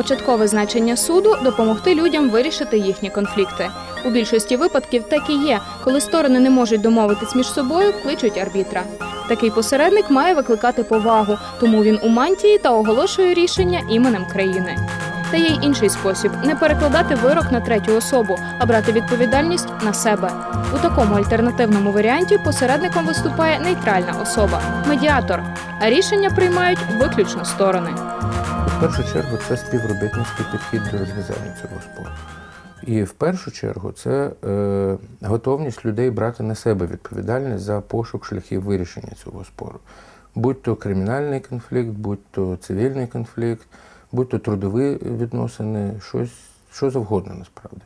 Початкове значення суду допомогти людям вирішити їхні конфлікти. У більшості випадків так і є, коли сторони не можуть домовитись між собою, кличуть арбітра. Такий посередник має викликати повагу, тому він у мантії та оголошує рішення іменем країни. Та є й інший спосіб не перекладати вирок на третю особу, а брати відповідальність на себе. У такому альтернативному варіанті посередником виступає нейтральна особа медіатор, а рішення приймають виключно сторони. Першу чергу це співробітницький підхід до розв'язання цього спору. І в першу чергу це е, готовність людей брати на себе відповідальність за пошук шляхів вирішення цього спору. Будь то кримінальний конфлікт, будь то цивільний конфлікт, будь то трудові відносини, щось, що завгодно насправді.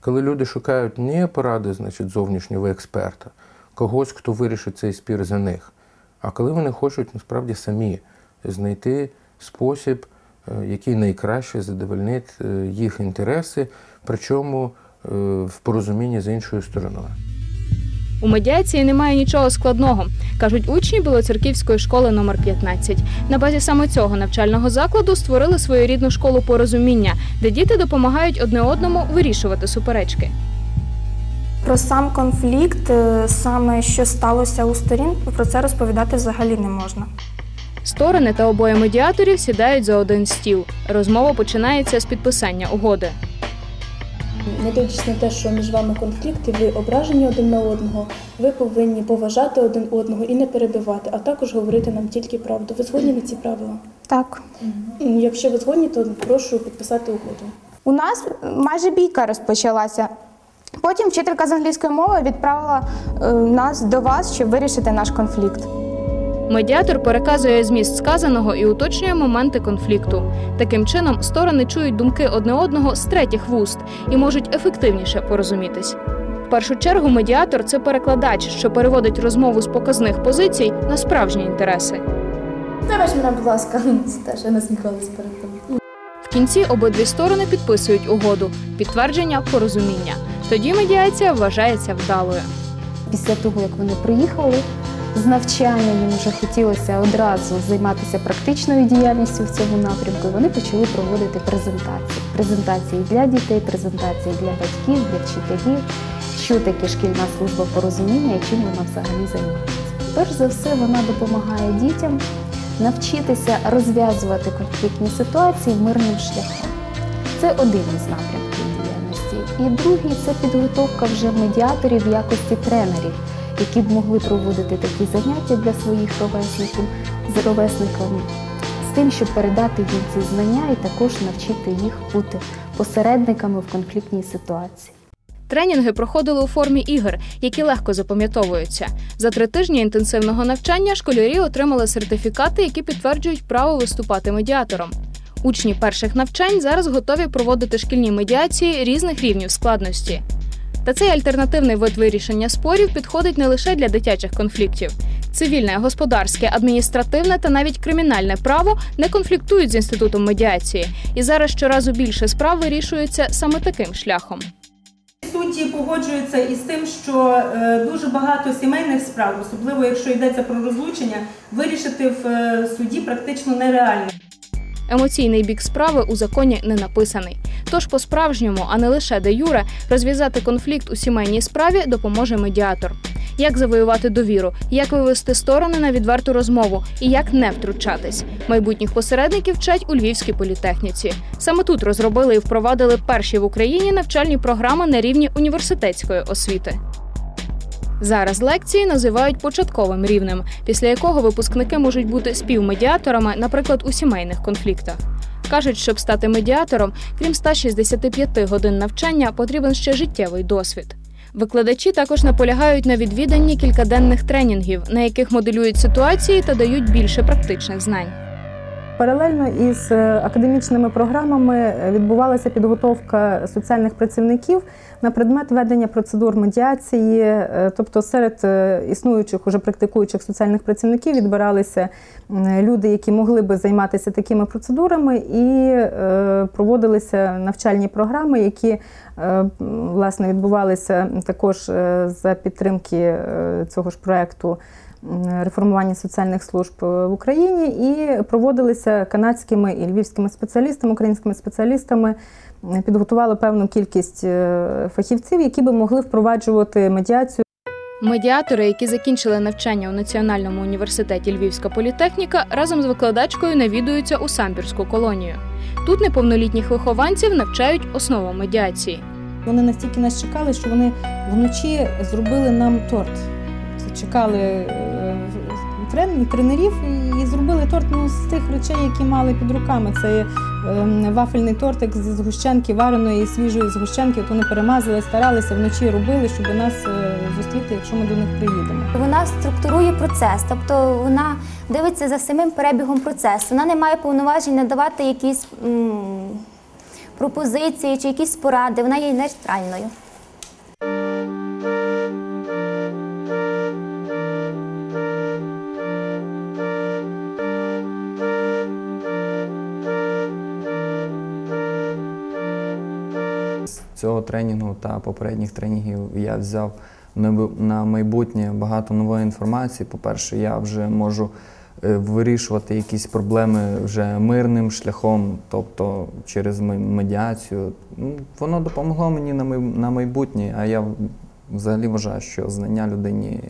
Коли люди шукають не поради, значить, зовнішнього експерта, когось, хто вирішить цей спір за них, а коли вони хочуть насправді самі знайти спосіб, який найкраще задовольнить е, їх інтереси, причому е, в порозумінні з іншою стороною. У медіації немає нічого складного, кажуть учні Білоцерківської школи номер 15. На базі саме цього навчального закладу створили своєрідну школу порозуміння, де діти допомагають одне одному вирішувати суперечки. Про сам конфлікт, е, саме що сталося у сторін, про це розповідати взагалі не можна. Сторони та обоє медіаторів сідають за один стіл. Розмова починається з підписання угоди. Не дивлячись на те, що між вами конфлікт, і ви ображені один на одного, ви повинні поважати один одного і не перебивати, а також говорити нам тільки правду. Ви згодні на ці правила? Так. Якщо ви згодні, то прошу підписати угоду. У нас майже бійка розпочалася. Потім вчителька з англійської мови відправила е, нас до вас, щоб вирішити наш конфлікт. Медіатор переказує зміст сказаного і уточнює моменти конфлікту. Таким чином, сторони чують думки одне одного з третіх вуст і можуть ефективніше порозумітись. В першу чергу медіатор це перекладач, що переводить розмову з показних позицій на справжні інтереси. Давай мене, будь ласка, теж я насміхалась перед тим. В кінці обидві сторони підписують угоду, підтвердження порозуміння. Тоді медіація вважається вдалою. Після того, як вони приїхали з навчання, їм вже хотілося одразу займатися практичною діяльністю в цьому напрямку. Вони почали проводити презентації. Презентації для дітей, презентації для батьків, для вчителів, що таке шкільна служба порозуміння і чим вона взагалі займається. Перш за все, вона допомагає дітям навчитися розв'язувати конфліктні ситуації мирним шляхом. Це один із напрямків діяльності. І другий це підготовка вже медіаторів в якості тренерів, які б могли проводити такі заняття для своїх ровесників з ровесниками, з тим, щоб передати їм ці знання і також навчити їх бути посередниками в конфліктній ситуації. Тренінги проходили у формі ігор, які легко запам'ятовуються. За три тижні інтенсивного навчання школярі отримали сертифікати, які підтверджують право виступати медіатором. Учні перших навчань зараз готові проводити шкільні медіації різних рівнів складності. Та цей альтернативний вид вирішення спорів підходить не лише для дитячих конфліктів. Цивільне, господарське, адміністративне та навіть кримінальне право не конфліктують з інститутом медіації, і зараз щоразу більше справ вирішується саме таким шляхом. Судді погоджуються із тим, що е, дуже багато сімейних справ, особливо якщо йдеться про розлучення, вирішити в е, суді практично нереально. Емоційний бік справи у законі не написаний. Тож по-справжньому, а не лише де юре, розв'язати конфлікт у сімейній справі допоможе медіатор. Як завоювати довіру, як вивести сторони на відверту розмову і як не втручатись. Майбутніх посередників вчать у Львівській політехніці. Саме тут розробили і впровадили перші в Україні навчальні програми на рівні університетської освіти. Зараз лекції називають початковим рівнем, після якого випускники можуть бути співмедіаторами, наприклад, у сімейних конфліктах. Кажуть, щоб стати медіатором, крім 165 годин навчання, потрібен ще життєвий досвід. Викладачі також наполягають на відвіданні кількаденних тренінгів, на яких моделюють ситуації та дають більше практичних знань. Паралельно із е, академічними програмами е, відбувалася підготовка соціальних працівників на предмет ведення процедур медіації. Е, Тобто серед існуючих уже практикуючих соціальних працівників відбиралися люди, які могли би займатися такими процедурами, і проводилися навчальні програми, які власне відбувалися також за підтримки цього ж проекту реформування соціальних служб в Україні і проводилися канадськими і львівськими спеціалістами, українськими спеціалістами. Підготували певну кількість е, фахівців, які би могли впроваджувати медіацію. Медіатори, які закінчили навчання у Національному університеті Львівська політехніка, разом з викладачкою навідуються у самбірську колонію. Тут неповнолітніх вихованців навчають основам медіації. Вони настільки нас чекали, що вони вночі зробили нам торт. Чекали тренерів і зробили торт ну, з тих речей, які мали під руками. Це е, вафельний тортик зі згущенки, вареної свіжої згущенки. От вони перемазали, старалися вночі робили, щоб нас е, зустріти, якщо ми до них приїдемо. Вона структурує процес, тобто вона дивиться за самим перебігом процесу. Вона не має повноважень надавати якісь м, пропозиції чи якісь поради. Вона є нейтральною. Тренінгу та попередніх тренінгів я взяв на майбутнє багато нової інформації. По-перше, я вже можу е, вирішувати якісь проблеми вже мирним шляхом, тобто через медіацію. Ну, Воно допомогло мені на майбутнє, а я взагалі вважаю, що знання людині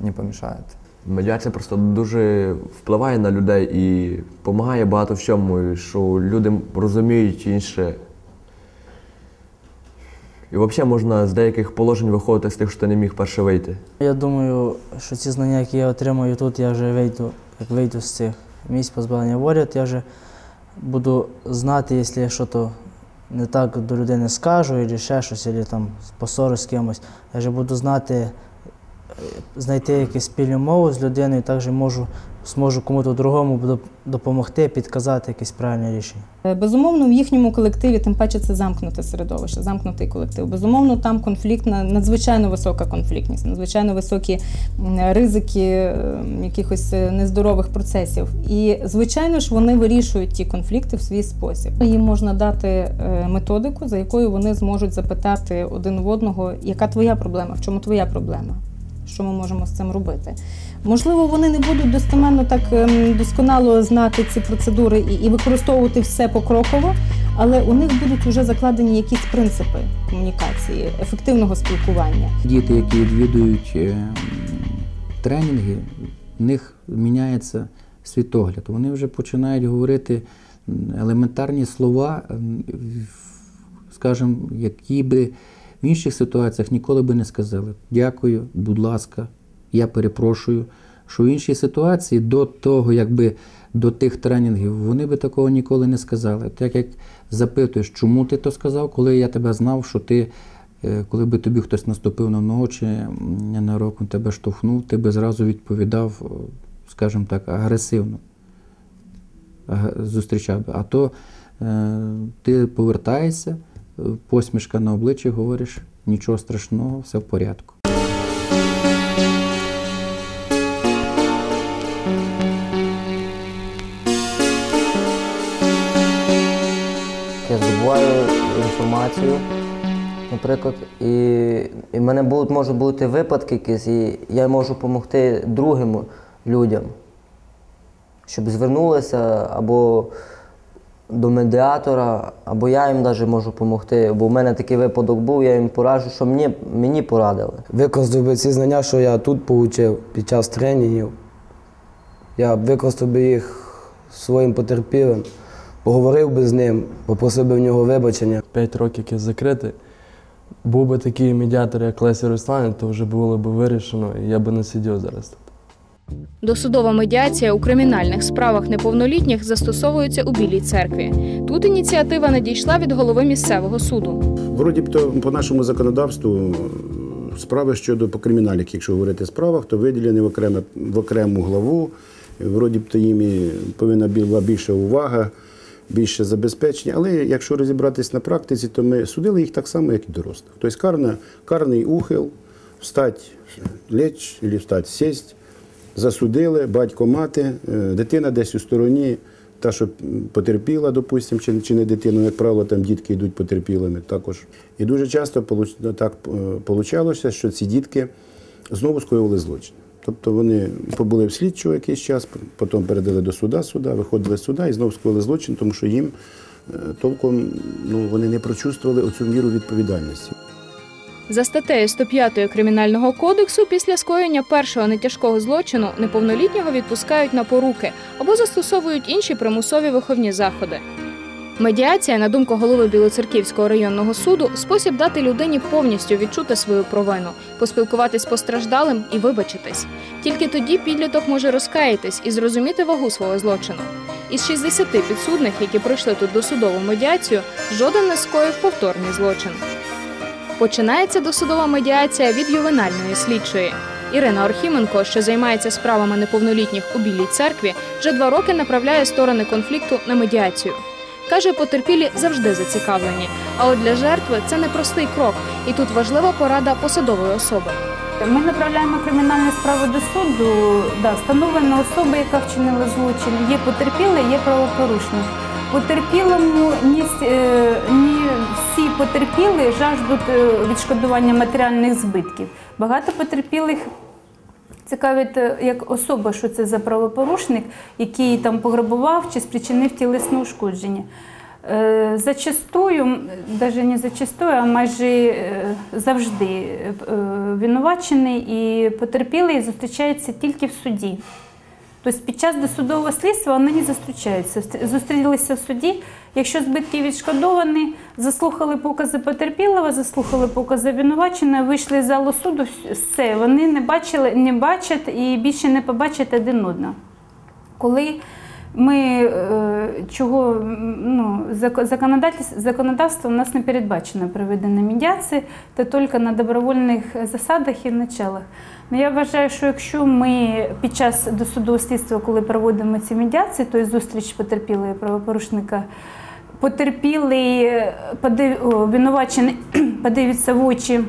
не помішають. Медіація просто дуже впливає на людей і допомагає багато в чому, що люди розуміють інше. І взагалі можна з деяких положень виходити з тих, що ти не міг перше вийти. Я думаю, що ці знання, які я отримую тут, я вже вийду, як вийду з цих місць позбавлення волі, я вже буду знати, якщо я щось не так до людини скажу, або ще щось, або там посору з кимось, я вже буду знати, знайти якусь спільну мову з людиною, також можу, зможу кому-то другому допомогти, підказати якесь правильне рішення. Е, Безумовно, в їхньому колективі, тим паче це замкнуте середовище, замкнутий колектив. Безумовно, там конфліктна, надзвичайно висока конфліктність, надзвичайно високі ризики е, якихось е, нездорових процесів. І, звичайно ж, вони вирішують ті конфлікти в свій спосіб. Їм можна дати методику, за якою вони зможуть запитати один в одного, яка твоя проблема, в чому твоя проблема. Що ми можемо з цим робити? Можливо, вони не будуть достеменно так ем, досконало знати ці процедури і, використовувати все покроково, але у них будуть вже закладені якісь принципи комунікації, ефективного спілкування. Діти, які відвідують е, тренінги, в них міняється світогляд. Вони вже починають говорити елементарні слова, скажімо, які би в інших ситуаціях ніколи би не сказали. Дякую, будь ласка, я перепрошую. Що в іншій ситуації до того, якби до тих тренінгів, вони би такого ніколи не сказали. Так як запитуєш, чому ти то сказав, коли я тебе знав, що ти Е, Коли би тобі хтось наступив на ногу чи ненароком тебе штовхнув, ти би зразу відповідав, скажімо так, агресивно зустрічав би. А то е, ти повертаєшся, е, посмішка на обличчі, говориш, нічого страшного, все в порядку. Я здобуваю інформацію, наприклад, і, і в мене будуть, можуть бути випадки якісь, і я можу допомогти другим людям, щоб звернулися або до медіатора, або я їм навіть можу допомогти. Бо в мене такий випадок був, я їм пораджу, що мені, мені порадили. Використав би ці знання, що я тут отримав під час тренінгів. Я використав би їх своїм потерпілим, поговорив би з ним, попросив би в нього вибачення. П'ять років як я закритий. Був би такий медіатор, як Леся Руслан, то вже було б вирішено, і я би не сидів зараз тут. Досудова медіація у кримінальних справах неповнолітніх застосовується у Білій церкві. Тут ініціатива надійшла від голови місцевого суду. Вроді б то по нашому законодавству справи щодо по кримінальних, якщо говорити справах, то виділені в, окреме, в окрему главу. Вроді б то їм повинна була більша увага, більше забезпечення. Але якщо розібратись на практиці, то ми судили їх так само, як і дорослих. Тобто карна, карний ухил, встать, лечь, або встать, сесть, засудили, батько, мати, е, дитина десь у стороні. Та, що потерпіла, допустимо, чи, чи не дитину, як правило, там дітки йдуть потерпілими також. І дуже часто получ- так вийшло, що ці дітки знову скоювали злочин. Тобто вони побули в слідчого якийсь час, потім передали до суда, суда, виходили з суда і знову скоїли злочин, тому що їм е, толком ну, вони не прочувствували оцю міру відповідальності. За статтею 105 Кримінального кодексу після скоєння першого нетяжкого злочину неповнолітнього відпускають на поруки або застосовують інші примусові виховні заходи. Медіація, на думку голови Білоцерківського районного суду, спосіб дати людині повністю відчути свою провину, поспілкуватись з постраждалим і вибачитись. Тільки тоді підліток може розкаятись і зрозуміти вагу свого злочину. Із 60 підсудних, які пройшли тут досудову медіацію, жоден не скоїв повторний злочин. Починається досудова медіація від ювенальної слідчої. Ірина Орхіменко, що займається справами неповнолітніх у Білій церкві, вже два роки направляє сторони конфлікту на медіацію. Каже, потерпілі завжди зацікавлені. А от для жертви це непростий крок, і тут важлива порада посадової особи. Ми направляємо кримінальні справи до суду. Да, встановлена особа, яка вчинила злочин, є потерпілий, є правопорушник. Потерпілому ні, е, ні всі потерпілі жаждуть е, відшкодування матеріальних збитків. Багато потерпілих цікавить е, як особа, що це за правопорушник, який там пограбував чи спричинив тілесне ушкодження. Е, Зачастую, навіть не зачастую, а майже завжди винувачений і потерпілий зустрічаються тільки в суді. Тобто під час досудового слідства вони не зустрічаються. Зустрілися в суді. Якщо збитки відшкодовані, заслухали покази потерпілого, заслухали покази обвинуваченого, вийшли з залу суду, все, вони не бачили, не бачать і більше не побачать один одного. Коли ми е, чого ну, зак- законодательство, законодавство у нас не передбачено проведення медіації, та тільки на добровольних засадах і началах. Ну, я вважаю, що якщо ми під час досудового слідства, коли проводимо ці медіації, тобто зустріч потерпілого правопорушника, потерпілий, е, обвинувачений подивиться в очі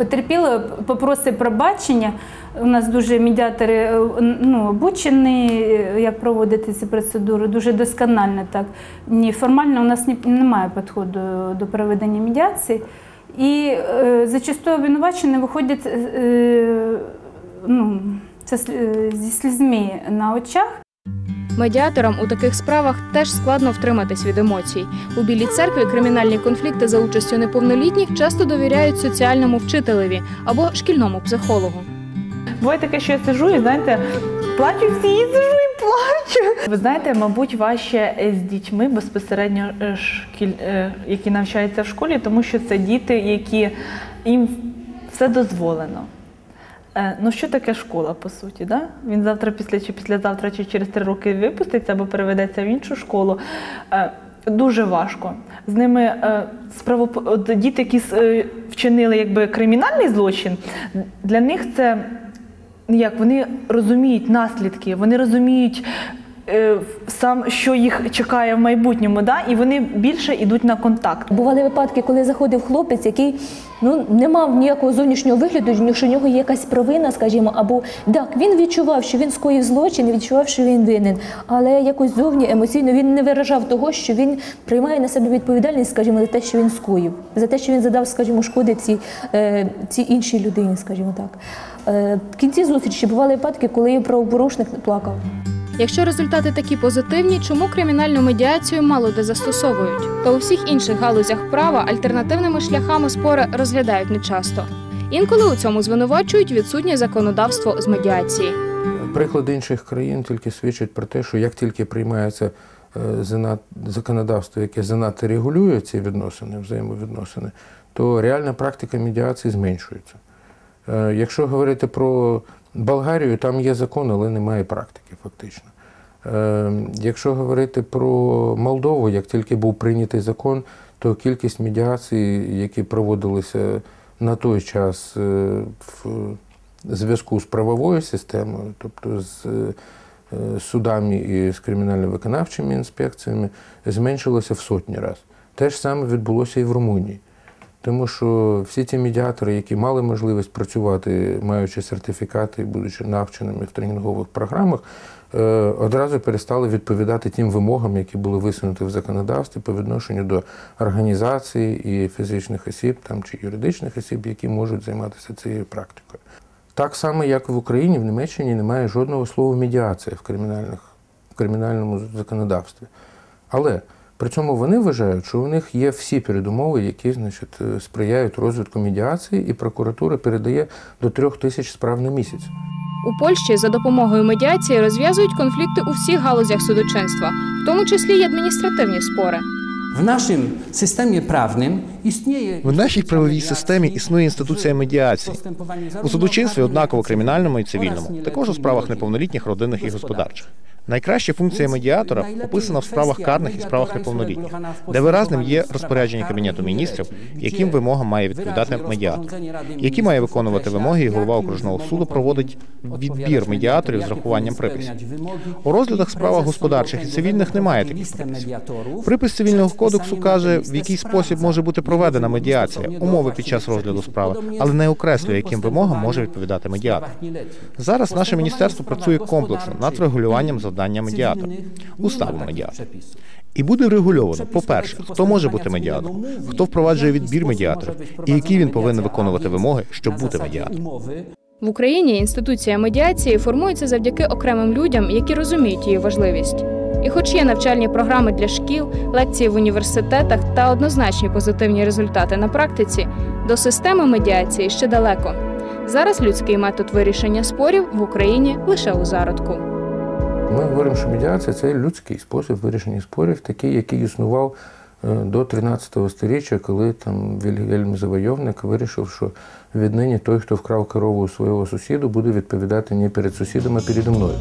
потерпілого, попросить пробачення. У нас дуже медіатори е, ну, обучені, е, як проводити ці процедури, дуже досконально так. Ні, формально у нас немає підходу до проведення медіації. І е, зачастую обвинувачені виходять е, ну, це, е, зі слізьми на очах. Медіаторам у таких справах теж складно втриматись від емоцій. У білій церкві кримінальні конфлікти за участю неповнолітніх часто довіряють соціальному вчителеві або шкільному психологу. Буває таке, що я сижу і знаєте, плачу всі, і сижу і плачу. Ви знаєте, мабуть, важче з дітьми безпосередньо е, шкіль, е, які навчаються в школі, тому що це діти, які їм все дозволено. Е, Ну, що таке школа, по суті? Да? Він завтра, після чи післязавтра, чи через три роки випуститься або переведеться в іншу школу. Е, Дуже важко. З ними е, справоп... от діти, які вчинили якби, кримінальний злочин, для них це як вони розуміють наслідки, вони розуміють сам, що їх чекає в майбутньому, да? і вони більше йдуть на контакт. Бували випадки, коли заходив хлопець, який ну не мав ніякого зовнішнього вигляду, що в нього є якась провина, скажімо, або так, він відчував, що він скоїв злочин, відчував, що він винен, але якось зовні емоційно він не виражав того, що він приймає на себе відповідальність, скажімо, за те, що він скоїв, за те, що він задав, скажімо, шкоди цій, е, цій іншій людині, скажімо так. Е, в кінці зустрічі бували випадки, коли правопорушник плакав. Якщо результати такі позитивні, чому кримінальну медіацію мало де застосовують? Та у всіх інших галузях права альтернативними шляхами спори розглядають нечасто. Інколи у цьому звинувачують відсутнє законодавство з медіації. Приклади інших країн тільки свідчать про те, що як тільки приймається е, законодавство, яке занадто регулює ці відносини, взаємовідносини, то реальна практика медіації зменшується. Е, Якщо говорити про Болгарію, там є закон, але немає практики, фактично. Е, Якщо говорити про Молдову, як тільки був прийнятий закон, то кількість медіацій, які проводилися на той час е, в зв'язку з правовою системою, тобто з е, судами і з кримінально-виконавчими інспекціями, зменшилося в сотні разів. Те ж саме відбулося і в Румунії. Тому що всі ті медіатори, які мали можливість працювати, маючи сертифікати, будучи навченими в тренінгових програмах, одразу перестали відповідати тим вимогам, які були висунуті в законодавстві по відношенню до організацій і фізичних осіб там, чи юридичних осіб, які можуть займатися цією практикою. Так само, як в Україні, в Німеччині немає жодного слова медіація в, кримінальних, в кримінальному законодавстві. Але при цьому вони вважають, що у них є всі передумови, які значить, е, сприяють розвитку медіації, і прокуратура передає до трьох тисяч справ на місяць. У Польщі за допомогою медіації розв'язують конфлікти у всіх галузях судочинства, в тому числі й адміністративні спори. W naszym systemie prawnym istnieje В нашій правовій системі існує інституція медіації у судочинстві, однаково кримінальному і цивільному, також у справах неповнолітніх, родинних і господарчих. Найкраща функція медіатора описана в справах карних і справах неповнолітніх, де виразним є розпорядження кабінету міністрів, яким вимогам має відповідати медіатор, які має виконувати вимоги, і голова окружного суду проводить відбір медіаторів з рахуванням приписів. У розглядах справах господарчих і цивільних немає таких приписів. Припис цивільного кодексу каже, в який спосіб може бути проведена медіація, умови під час розгляду справи, але не окреслює, яким вимогам може відповідати медіатор. Зараз наше міністерство працює комплексно над регулюванням завдання медіатора, уставу медіатора. І буде регульовано, по-перше, хто може бути медіатором, хто впроваджує відбір медіатора, і які він повинен виконувати вимоги, щоб бути медіатором. В Україні інституція медіації формується завдяки окремим людям, які розуміють її важливість. І хоч є навчальні програми для шкіл, лекції в університетах та однозначні позитивні результати на практиці, до системи медіації ще далеко. Зараз людський метод вирішення спорів в Україні лише у зародку. Ми говоримо, що медіація це людський спосіб вирішення спорів, такий, який існував е, до 13 століття, коли там Вільгельм Завойовник вирішив, що віднині той, хто вкрав корову у свого сусіду, буде відповідати не перед сусідом, а переді мною.